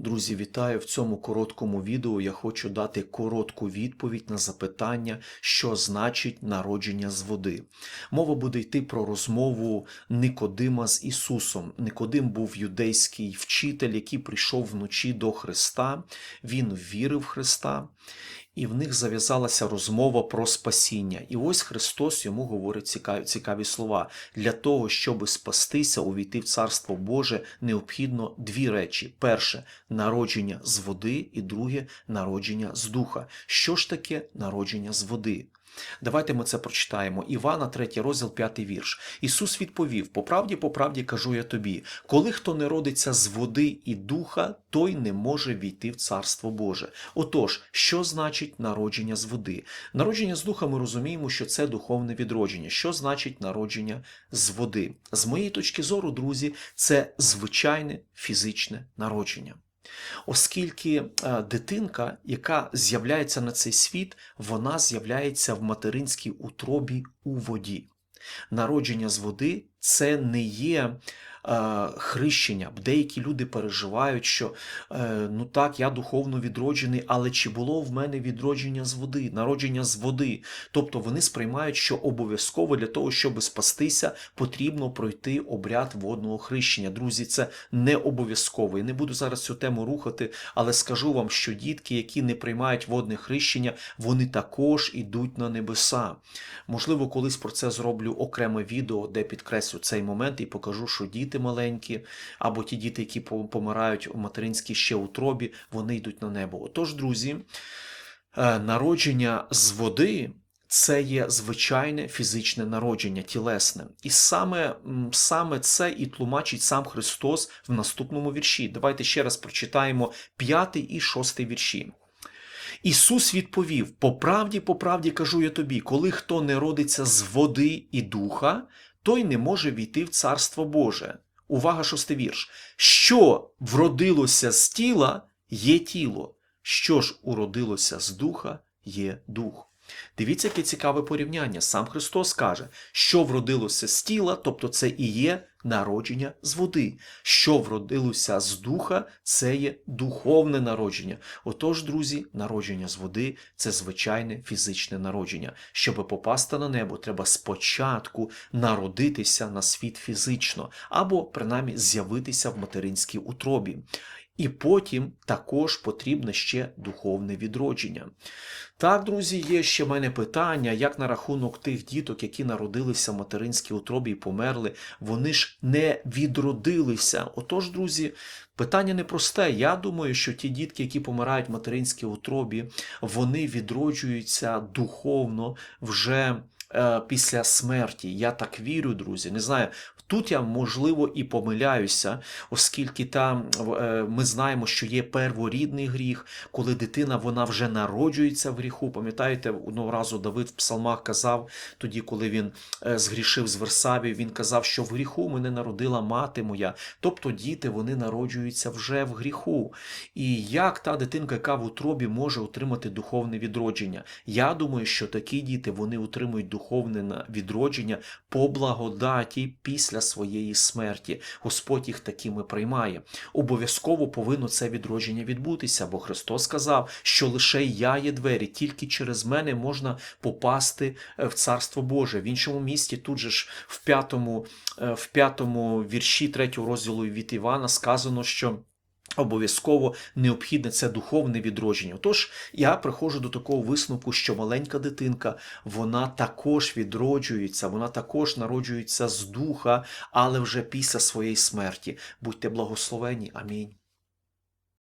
Друзі, вітаю! В цьому короткому відео я хочу дати коротку відповідь на запитання, що значить народження з води. Мова буде йти про розмову Никодима з Ісусом. Никодим був юдейський вчитель, який прийшов вночі до Христа. Він вірив в Христа. І в них зав'язалася розмова про спасіння. І ось Христос йому говорить цікаві, цікаві слова. Для того, щоб спастися, увійти в Царство Боже, необхідно дві речі: перше народження з води, і друге народження з духа. Що ж таке народження з води? Давайте ми це прочитаємо. Івана, 3 розділ, 5 вірш. Ісус відповів: По правді, по правді кажу я тобі: коли хто не родиться з води і духа, той не може війти в Царство Боже. Отож, що значить народження з води? Народження з духа ми розуміємо, що це духовне відродження. Що значить народження з води? З моєї точки зору, друзі, це звичайне фізичне народження. Оскільки е, дитинка, яка з'являється на цей світ, вона з'являється в материнській утробі у воді. Народження з води це не є е, хрещення. Деякі люди переживають, що е, ну так, я духовно відроджений, але чи було в мене відродження з води, народження з води? Тобто вони сприймають, що обов'язково для того, щоб спастися, потрібно пройти обряд водного хрещення. Друзі, це не обов'язково. Я не буду зараз цю тему рухати, але скажу вам, що дітки, які не приймають водне хрещення, вони також ідуть на небеса. Можливо, колись про це зроблю окреме відео, де підкреслю цей момент і покажу, що діти маленькі, або ті діти, які помирають у материнській ще утробі, вони йдуть на небо. Отож, друзі, е, народження з води. Це є звичайне фізичне народження, тілесне. І саме саме це і тлумачить сам Христос в наступному вірші. Давайте ще раз прочитаємо п'ятий і шостий вірші. Ісус відповів: По правді, по правді кажу я тобі, коли хто не родиться з води і духа, той не може війти в Царство Боже. Увага, шостий вірш. Що вродилося з тіла, є тіло, що ж уродилося з духа, є дух. Дивіться, яке цікаве порівняння. Сам Христос каже, що вродилося з тіла, тобто це і є народження з води. Що вродилося з духа, це є духовне народження. Отож, друзі, народження з води це звичайне фізичне народження. Щоб попасти на небо, треба спочатку народитися на світ фізично, або принаймні з'явитися в материнській утробі. І потім також потрібне ще духовне відродження. Так, друзі, є ще в мене питання, як на рахунок тих діток, які народилися в материнській утробі і померли, вони ж не відродилися. Отож, друзі, питання непросте. Я думаю, що ті дітки, які помирають в материнській утробі, вони відроджуються духовно вже. Е, після смерті. Я так вірю, друзі. Не знаю. Тут я, можливо, і помиляюся, оскільки там е, ми знаємо, що є перворідний гріх, коли дитина вона вже народжується в гріху. Пам'ятаєте, одного разу Давид в псалмах казав, тоді, коли він е, згрішив з Версаві, він казав, що в гріху мене народила мати моя. Тобто діти вони народжуються вже в гріху. І як та дитинка, яка в утробі може отримати духовне відродження? Я думаю, що такі діти вони отримують духовне відродження по благодаті після своєї смерті. Господь їх такими приймає. Обов'язково повинно це відродження відбутися, бо Христос сказав, що лише я є двері, тільки через мене можна попасти е, в Царство Боже. В іншому місті, тут же ж в п'ятому, е, в п'ятому вірші третього розділу від Івана сказано, що. Обов'язково необхідне це духовне відродження. Тож я приходжу до такого висновку, що маленька дитинка вона також відроджується, вона також народжується з духа, але вже після своєї смерті. Будьте благословені. Амінь.